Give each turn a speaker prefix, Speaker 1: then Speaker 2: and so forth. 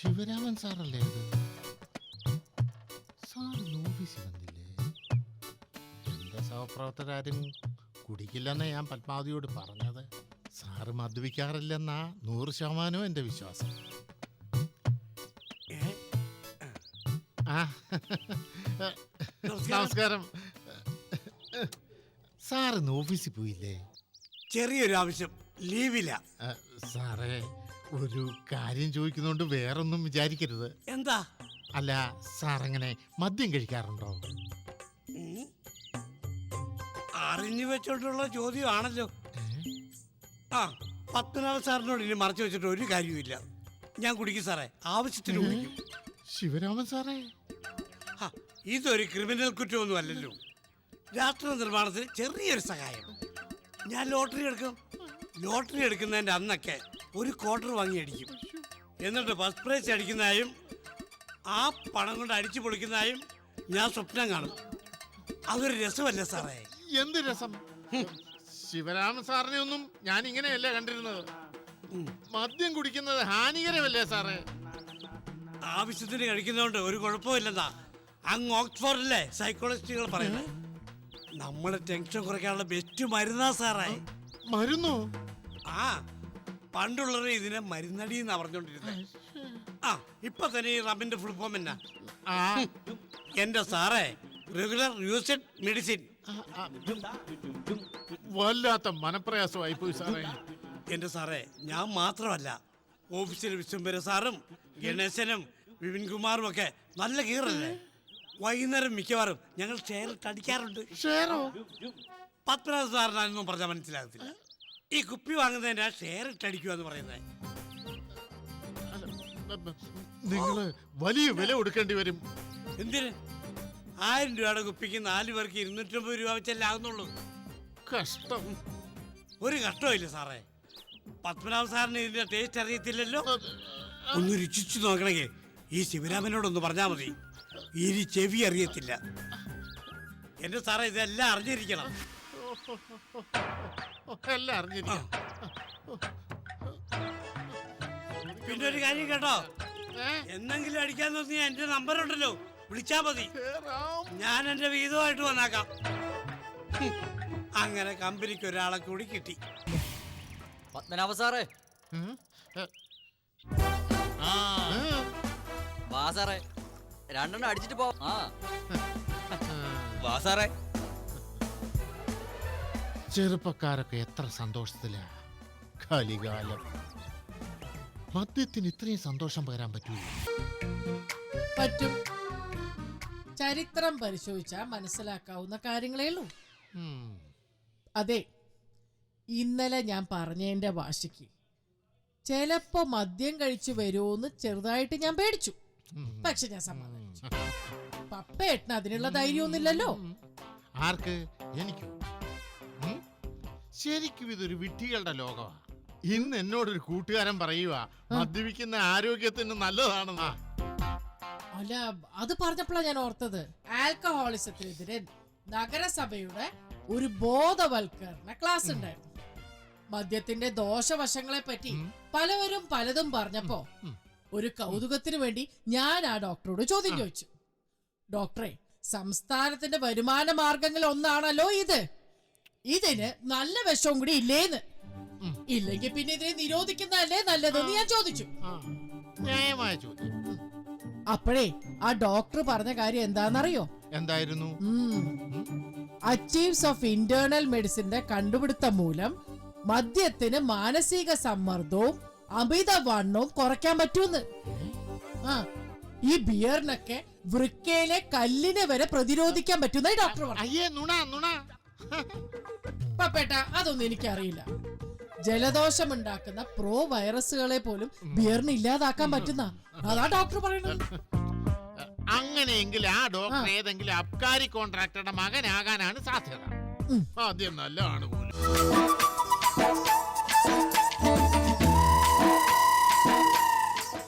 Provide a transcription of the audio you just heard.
Speaker 1: ശിവരാമൻ സാറല്ലേ അത് സാറിന് ഓഫീസിൽ വന്നില്ലേ എന്റെ സഹപ്രവർത്തകരാരും കുടിക്കില്ലെന്നാ ഞാൻ പത്മാവതിയോട് പറഞ്ഞത്? സാറ് മദ്യപിക്കാറില്ലെന്നാ നൂറ് ശതമാനവും എന്റെ വിശ്വാസം? ആ. നമസ്കാരം. സാറിന്ന് ഓഫീസിൽ പോയില്ലേ?
Speaker 2: ചെറിയൊരു ആവശ്യം. ലീവില്ല.
Speaker 1: സാറേ ഒരു കാര്യം ചോദിക്കുന്നോണ്ട് വേറൊന്നും വിചാരിക്കരുത്.
Speaker 2: എന്താ?
Speaker 1: അല്ല സാർ അങ്ങനെ മദ്യം കഴിക്കാറുണ്ടോ.
Speaker 2: അറിഞ്ഞു വെച്ചോണ്ടുള്ള ചോദ്യമാണല്ലോ? ആ പത്മനാഭ സാറിനോട് ഇനി മറച്ചു വെച്ചിട്ട് ഒരു കാര്യവുമില്ല. ഞാൻ കുടിക്കും സാറേ. ആവശ്യത്തിന് കുടിക്കും.
Speaker 1: ശിവരാമൻ സാറേ?
Speaker 2: ഇതൊരു ക്രിമിനൽ കുറ്റമൊന്നും അല്ലല്ലോ. രാഷ്ട്ര നിർമ്മാണത്തിന് ചെറിയൊരു സഹായം. ഞാൻ ലോട്ടറി എടുക്കും. ലോട്ടറി എടുക്കുന്നതിന്റെ അന്നൊക്കെ ഒരു ക്വാർട്ടർ വാങ്ങി അടിക്കും എന്നിട്ട് ഫസ്റ്റ് പ്രൈസ് അടിക്കുന്നതായും ആ പണം കൊണ്ട് അടിച്ചു പൊളിക്കുന്നതായും ഞാൻ സ്വപ്നം കാണും. അതൊരു രസമല്ലേ സാറേ?
Speaker 1: എന്ത് രസം? ശിവരാമ സാറിനെ ഒന്നും ഞാൻ ഇങ്ങനെയല്ല കണ്ടിരുന്നത്? മദ്യം കുടിക്കുന്നത് ഹാനികരമല്ലേ സാറേ?
Speaker 2: ആവശ്യത്തിന് കഴിക്കുന്നതുകൊണ്ട് ഒരു കുഴപ്പമില്ലെന്നാ. അങ്ങ് ഓക്സ്ഫോർഡിലെ സൈക്കോളജിസ്റ്റുകൾ പറയുന്നത്. നമ്മുടെ ടെൻഷൻ കുറയ്ക്കാനുള്ള ബെസ്റ്റ് മരുന്നാ സാറേ.
Speaker 1: മരുന്നോ?
Speaker 2: ആ. പണ്ടുള്ളവർ ഇതിനെ മരുന്നടി എന്നാ പറഞ്ഞോണ്ടിരുന്നത് ആ ഇപ്പൊ തന്നെ ഈ റബിന്റെ ഫുൾ ഫോം എന്നാ? എന്റെ സാറേ റെഗുലർ യൂസ്ഡ് മെഡിസിൻ
Speaker 1: വല്ലാത്ത മനപ്രയാസമായി പോയി സാറേ.
Speaker 2: എന്റെ സാറേ ഞാൻ മാത്രമല്ല ഓഫീസിലെ വിശ്വംബര സാറും ഗണേശനും വിപിൻ കുമാറും ഒക്കെ നല്ല കീറല്ലേ വൈകുന്നേരം മിക്കവാറും ഞങ്ങൾ ഷെയറിട്ട് അടിക്കാറുണ്ട്.
Speaker 1: ഷെയറോ
Speaker 2: പത്മനാഭ സാറിനൊന്നും പറഞ്ഞാൽ മനസ്സിലാകത്തില്ല. ഈ കുപ്പി വാങ്ങുന്നതിനാ ഷെയർ ഇട്ടടിക്കുക എന്ന് പറയുന്നത്
Speaker 1: നിങ്ങൾ വലിയ വില കൊടുക്കേണ്ടി വരും.
Speaker 2: എന്തിന്? ആയിരം രൂപയുടെ കുപ്പിക്ക് നാല് പേർക്ക് ഇരുന്നൂറ്റമ്പത് രൂപ വെച്ചല്ലേ ആകുന്നുള്ളൂ
Speaker 1: കഷ്ടം.
Speaker 2: ഒരു കഷ്ടമില്ല സാറേ. പത്മനാഭ സാറിന് ഇതിന്റെ ടേസ്റ്റ് അറിയത്തില്ലല്ലോ. ഒന്ന് രുചിച്ചു നോക്കണമെങ്കിൽ ഈ ശിവരാമനോടൊന്ന് പറഞ്ഞാൽ മതി. ഇനി ചെവി അറിയത്തില്ല. എന്റെ സാറേ ഇതെല്ലാം അറിഞ്ഞിരിക്കണം.
Speaker 1: എല്ലാം അറിഞ്ഞിരിക്കാം.
Speaker 2: പിന്നെ ഒരു കാര്യം കേട്ടോ.
Speaker 1: എന്തെങ്കിലും
Speaker 2: അടിക്കാന്ന് അടിക്കാൻ തോന്നിയ എന്റെ നമ്പർ ഉണ്ടല്ലോ വിളിച്ചാ മതി. ഞാൻ എന്റെ വീതമായിട്ട് വന്നാക്കാം. അങ്ങനെ കമ്പനിക്ക് ഒരാളെ കൂടി കിട്ടി.
Speaker 3: പത്മനാഭ സാറേ. വാ സാറേ. രണ്ടെണ്ണം അടിച്ചിട്ട് പോ ആ.
Speaker 1: ആ.
Speaker 3: വാ സാറേ.
Speaker 1: ചെറുപ്പക്കാരൊക്കെ എത്ര സന്തോഷത്തിലാ? കലികാലം മദ്യത്തിന് ഇത്രയും സന്തോഷം പകരാൻ പറ്റൂ
Speaker 4: പറ്റും. ചരിത്രം പരിശോധിച്ചാൽ മനസ്സിലാക്കാവുന്ന കാര്യങ്ങളേ ഉള്ളൂ. അതെ ഇന്നലെ ഞാൻ പറഞ്ഞതിന്റെ വാശിക്ക്. ചിലപ്പോ മദ്യം കഴിച്ചു വരുമോന്ന് ചെറുതായിട്ട് ഞാൻ പേടിച്ചു. പക്ഷെ ഞാൻ സമാധാനിച്ചു പപ്പേട്ടന് അതിനുള്ള ധൈര്യമൊന്നുമില്ലല്ലോ.
Speaker 1: ആർക്ക്? എനിക്കോ? ശരിക്കും ഇതൊരു വിഡ്ഢികളുടെ ലോകമാണ് ഇന്ന് എന്നോടൊരു കൂട്ടുകാരൻ പറയുക മദ്യപിക്കുന്ന ആരോഗ്യത്തിന് നല്ലതാണെന്നാ.
Speaker 4: അല്ല അത് പറഞ്ഞപ്പോഴാണ് ഞാൻ ഓർത്തത്. ആൽക്കഹോളിസത്തിനെതിരെ നഗരസഭയുടെ ഒരു ബോധവൽക്കരണ ക്ലാസ് ഉണ്ടായിരുന്നു. മദ്യത്തിന്റെ ദോഷവശങ്ങളെ പറ്റി പലവരും പലതും പറഞ്ഞപ്പോ ഒരു കൗതുകത്തിന് വേണ്ടി ഞാൻ ആ ഡോക്ടറോട് ചോദ്യം ചോദിച്ചു. ഡോക്ടറെ സംസ്ഥാനത്തിന്റെ വരുമാന മാർഗങ്ങളിൽ ഒന്നാണല്ലോ ഇത്. ഇതിന് നല്ല വിഷവും കൂടി ഇല്ലേന്ന്. ഇല്ലെങ്കിൽ പിന്നെ ഇതിനെ നിരോധിക്കുന്നതല്ലേ നല്ലതെന്ന് ഞാൻ ചോദിച്ചു.
Speaker 1: ന്യായമായ ചോദ്യം.
Speaker 4: അപ്പോഴേ ആ ഡോക്ടർ പറഞ്ഞ കാര്യം എന്താണെന്നറിയോ?
Speaker 1: എന്തായിരുന്നു?
Speaker 4: അച്ചീവ്സ് ഓഫ് ഇന്റേണൽ മെഡിസിന്റെ കണ്ടുപിടുത്തം മൂലം മദ്യത്തിന് മാനസിക സമ്മർദ്ദവും അമിത വണ്ണവും കുറയ്ക്കാൻ പറ്റൂന്ന്. ആ. ഈ ബിയറിനൊക്കെ വൃക്കയിലെ കല്ലിനെ വരെ പ്രതിരോധിക്കാൻ പറ്റുന്ന ഡോക്ടർ പറഞ്ഞു.
Speaker 1: അയ്യേ നുണ നുണ.
Speaker 4: പപ്പേട്ട അതൊന്നും എനിക്കറിയില്ല. ജലദോഷം ഉണ്ടാക്കുന്ന പ്രോ വൈറസുകളെ പോലും ബിയറിന് ഇല്ലാതാക്കാൻ പറ്റുന്ന അതാ ഡോക്ടർ പറയുന്നത്.
Speaker 1: അങ്ങനെയെങ്കിൽ ആ ഡോക്ടർ ഏതെങ്കിലും അബ്കാരി കോൺട്രാക്ടറുടെ മകനാകാനാണ് സാധ്യത. ആദ്യം നല്ലതാണ് പോലും.